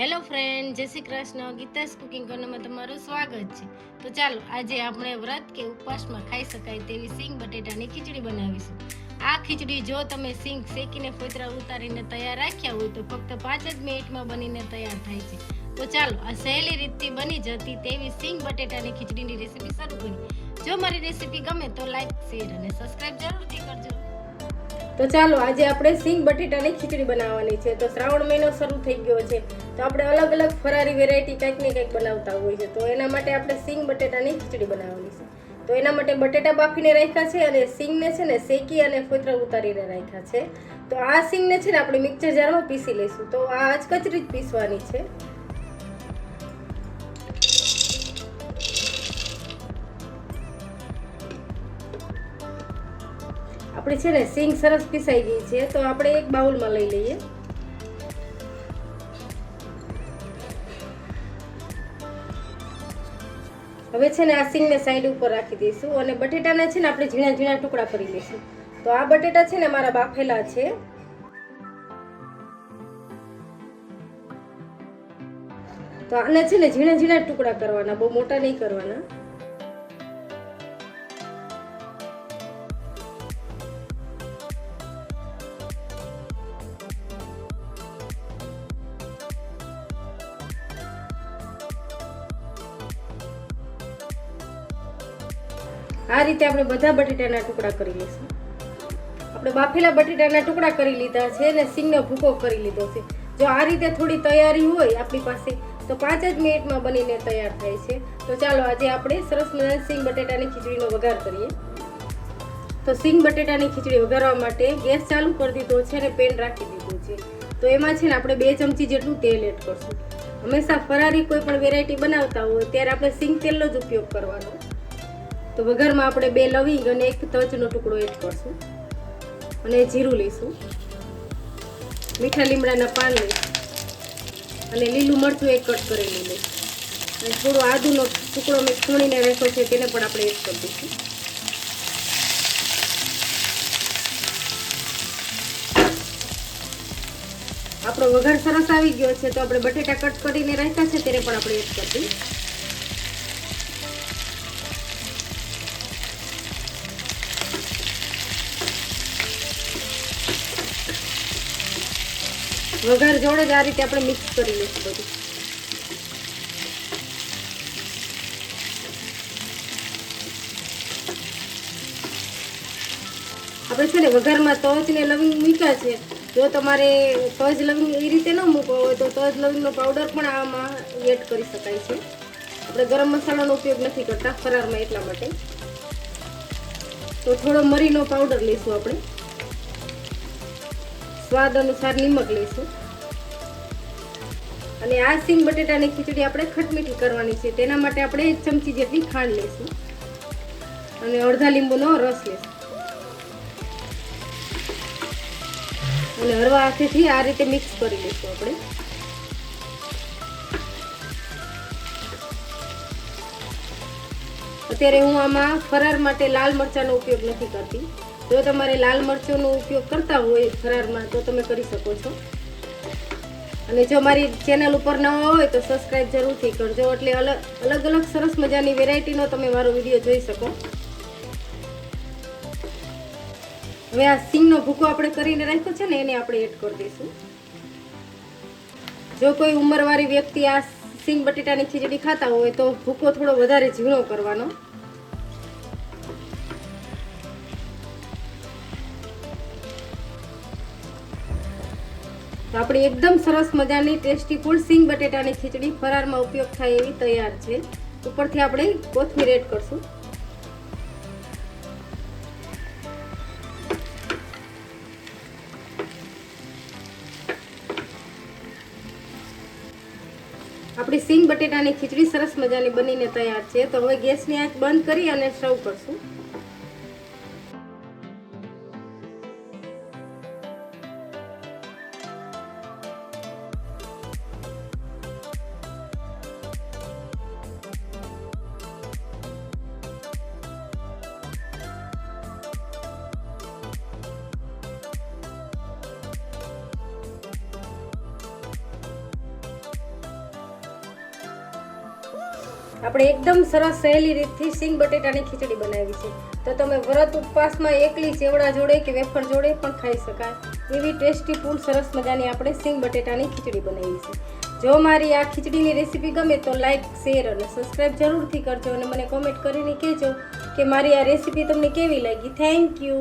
Hello friend, જય Shri Krishna. Geeta's cooking કોર્નરમાં તમારું સ્વાગત છે. તો ચાલો, આજે આપણે વ્રત કે ઉપવાસમાં ખાઈ શકાય તેવી સિંગ બટેટાની ખીચડી બનાવીશું. આ ખીચડી જો તમે સિંગ શેકીને ફોતરા ઉતારીને તૈયાર રાખ્યા હોય તો ફક્ત પાંચ જ મિનિટમાં બનીને તૈયાર થાય છે. તો ચાલો, આ સહેલી રીતથી બની જતી તેવી સિંગ બટેટાની ખીચડીની રેસીપી શરૂ કરીએ. જો મારી રેસીપી ગમે તો લાઈક, શેર અને સબસ્ક્રાઇબ જરૂરથી કરજો. તો ચાલો, આજે આપણે સિંગ બટેટાની ખીચડી બનાવવાની છે. તો શ્રાવણ મહિનો શરૂ થઈ ગયો છે. તો આપણે અલગ અલગ ફરારી વેરાયટી કંઈક ને કંઈક બનાવતા હોય છે તો એના માટે આપણે સિંગ બટેટાની ખીચડી બનાવવાની છે. તો એના માટે બટેટા બાફીને રાખ્યા છે અને સિંગને છે ને શેકી અને ફોતરા ઉતારીને રાખ્યા છે. તો આ સિંગને છે ને આપણે મિક્સર જારમાં પીસી લઈશું. તો આ અચકચરી જ પીસવાની છે. આપણે છે ને સિંગ સરસ પીસાઈ ગઈ છે, તો આપણે એક બાઉલમાં લઈ લઈએ. હવે છે ને આ સિંગને સાઈડ ઉપર રાખી દઈશું અને બટેટાને છે ને આપણે ઝીણા ઝીણા ટુકડા કરી દઈશું તો આ બટેટા છે ને મારા બાફેલા છે. તો આને છે ને ઝીણા ઝીણા ટુકડા કરવાના, બહુ મોટા નહીં કરવાના. આ રીતે આપણે બધા બટેટાના ટુકડા કરી લઈશું. આપણે બાફેલા બટેટાના ટુકડા કરી લીધા છે અને સિંગનો ભૂકો કરી લીધો છે. જો આ રીતે થોડી તૈયારી હોય આપણી પાસે, તો પાંચ જ મિનિટમાં બનીને તૈયાર થાય છે. તો ચાલો આજે આપણે સરસ મજાની સિંગ બટેટાની ખીચડીનો વઘાર કરીએ. તો સિંગ બટેટાની ખીચડી વઘારવા માટે ગેસ ચાલુ કરી દીધો છે અને પેન રાખી દીધું છે. તો એમાં છે ને આપણે બે ચમચી જેટલું તેલ એડ કરશું. હંમેશા ફરારી કોઈ પણ વેરાયટી બનાવતા હોય ત્યારે આપણે સિંગ તેલનો જ ઉપયોગ કરવાનો. તો વઘારમાં આપણે બે લવિંગ અને એક તજનો ટુકડો એડ કરશું અને જીરું લઈશું. મીઠા લીમડાના પાન લઈશું અને લીલું મરચું એક કટ કરેલું લઈશું. અને થોડો આદુનો ટુકડો મેં ખૂણીને રાખ્યો છે તેને પણ આપણે એડ કરી દઈશું. આપણો વઘાર સરસ આવી ગયો છે તો આપણે બટેટા કટ કરીને રાખ્યા છે તેને પણ આપણે એડ કરી દઈએ વઘાર જોડે જ આ રીતે આપણે મિક્સ કરી લઈશું બધું. આપણે છે ને વઘારમાં તજ ને લવિંગ મૂક્યા છે. જો તમારે તજ લવિંગ એ રીતે ન મૂકવો હોય તો તજ લવિંગનો પાવડર પણ આમાં એડ કરી શકાય છે. આપણે ગરમ મસાલાનો ઉપયોગ નથી કરતા ફરારમાં એટલા માટે. તો થોડો મરીનો પાવડર લઈશું આપણે. સ્વાદ અનુસાર નિમક લઈશું. અને આ સિંગ બટેટાની ખીચડી આપણે ખટમીઠી કરવાની છે. તેના માટે આપણે એક ચમચી જેટલી ખાંડ લઈશું. અને અડધા લીંબુનો રસ લઈશું. અને હળવા હાથેથી આ રીતે મિક્સ કરી લઈશું આપણે. અત્યારે હું આમાં ફરાર માટે લાલ મરચાંનો ઉપયોગ નથી કરતી. જો તમારે લાલ મરચોનો ઉપયોગ કરતા હોય ફરારમાં તો તમે કરી શકો છો. અને જો મારી ચેનલ ઉપર નવા હોય, તો સબસ્ક્રાઈબ જરૂરથી કરજો. એટલે અલગ અલગ અલગ સરસ મજાની વેરાયટીનો તમે મારો વીડિયો જોઈ શકો. હવે આ સિંગનો ભૂકો આપણે કરીને રાખ્યો છે ને, એને આપણે એડ કરી દઈશું. જો કોઈ ઉંમરવાળી વ્યક્તિ આ સિંગ બટેટાની ખીચડી ખાતા હોય, તો ભૂકો થોડો વધારે ઝીણો કરવાનો. તો આપણી એકદમ સરસ મજાની ટેસ્ટી ફૂલ સિંગ બટેટાની ખીચડી ફરારમાં ઉપયોગ થાય એવી તૈયાર છે. ઉપરથી આપણે કોથમીર એડ કરશું. આપણી સિંગ બટેટાની ખીચડી સરસ મજાની બનીને તૈયાર છે. તો હવે ગેસની આંચ બંધ કરી અને સર્વ કરશું. આપણે એકદમ સરસ સહેલી રીતથી સિંગ બટેટાની ખીચડી બનાવી છે. તો તમે વ્રત ઉપવાસમાં એકલી ચેવડા જોડે કે વેફર જોડે પણ ખાઈ શકાય. એવી ટેસ્ટી, ફૂલ, સરસ મજાની આપણે સિંગ બટેટાની ખીચડી બનાવી છે. જો મારી આ ખીચડીની રેસીપી ગમે તો લાઈક, શેર અને સબસ્ક્રાઈબ જરૂરથી કરજો અને મને કોમેન્ટ કરીને કહેજો કે મારી આ રેસીપી તમને કેવી લાગી. Thank you